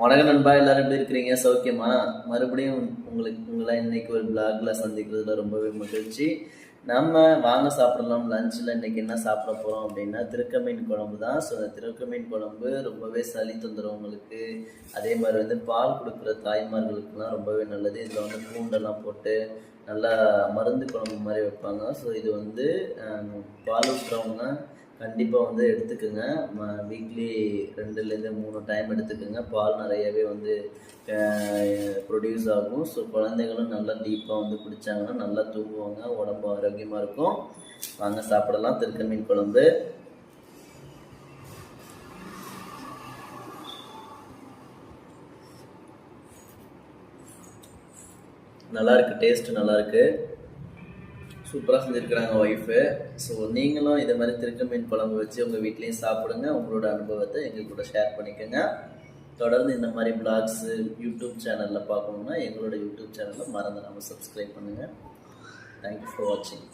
வணக்கம் நண்பா எல்லாரும் எப்படி இருக்கிறீங்க? சௌக்கியமா? மறுபடியும் உங்களுக்கு உங்களை இன்னைக்கு ஒரு பிளாக்ல சந்திக்கிறதுல ரொம்பவே மகிழ்ச்சி. நம்ம வாங்க சாப்பிடலாம் லஞ்சில் இன்னைக்கு என்ன சாப்பிட போகிறோம் அப்படின்னா திருக்க மீன் குழம்பு தான். ஸோ அந்த திருக்க மீன் குழம்பு ரொம்பவே சளி தொந்தரவங்களுக்கு அதே மாதிரி வந்து பால் கொடுக்குற தாய்மார்களுக்குலாம் ரொம்பவே நல்லது. இதில் வந்து பூண்டெல்லாம் போட்டு நல்லா மருந்து குழம்பு மாதிரி வைப்பாங்க. ஸோ இது வந்து பால் ஊற்றுறவங்க கண்டிப்பாக வந்து எடுத்துக்கோங்க. வீக்லி ரெண்டுலேருந்து மூணு டைம் எடுத்துக்கோங்க. பால் நிறையவே வந்து ப்ரொடியூஸ் ஆகும். ஸோ குழந்தைகளும் நல்லா டீப்பாக வந்து குடித்தாங்கன்னா நல்லா தூங்குவாங்க. உடம்பு ஆரோக்கியமாக இருக்கும். வாங்க சாப்பிடலாம். திருக்க மீன் குழம்பு. நல்லாயிருக்கு டேஸ்ட்டு நல்லாயிருக்கு சூப்பராக செஞ்சுருக்கிறாங்க ஒய்ஃபு ஸோ நீங்களும் இதை மாதிரி திருக்க மீன் குழம்பு வச்சு உங்கள் வீட்லேயும் சாப்பிடுங்க. உங்களோட அனுபவத்தை எங்கள் கூட ஷேர் பண்ணிக்கோங்க. தொடர்ந்து இந்த மாதிரி பிளாக்ஸு யூடியூப் சேனலில் பார்க்கணுன்னா எங்களோட யூடியூப் சேனலில் மறந்து நம்ம சப்ஸ்கிரைப் பண்ணுங்கள் தேங்க்யூ ஃபார் வாட்சிங்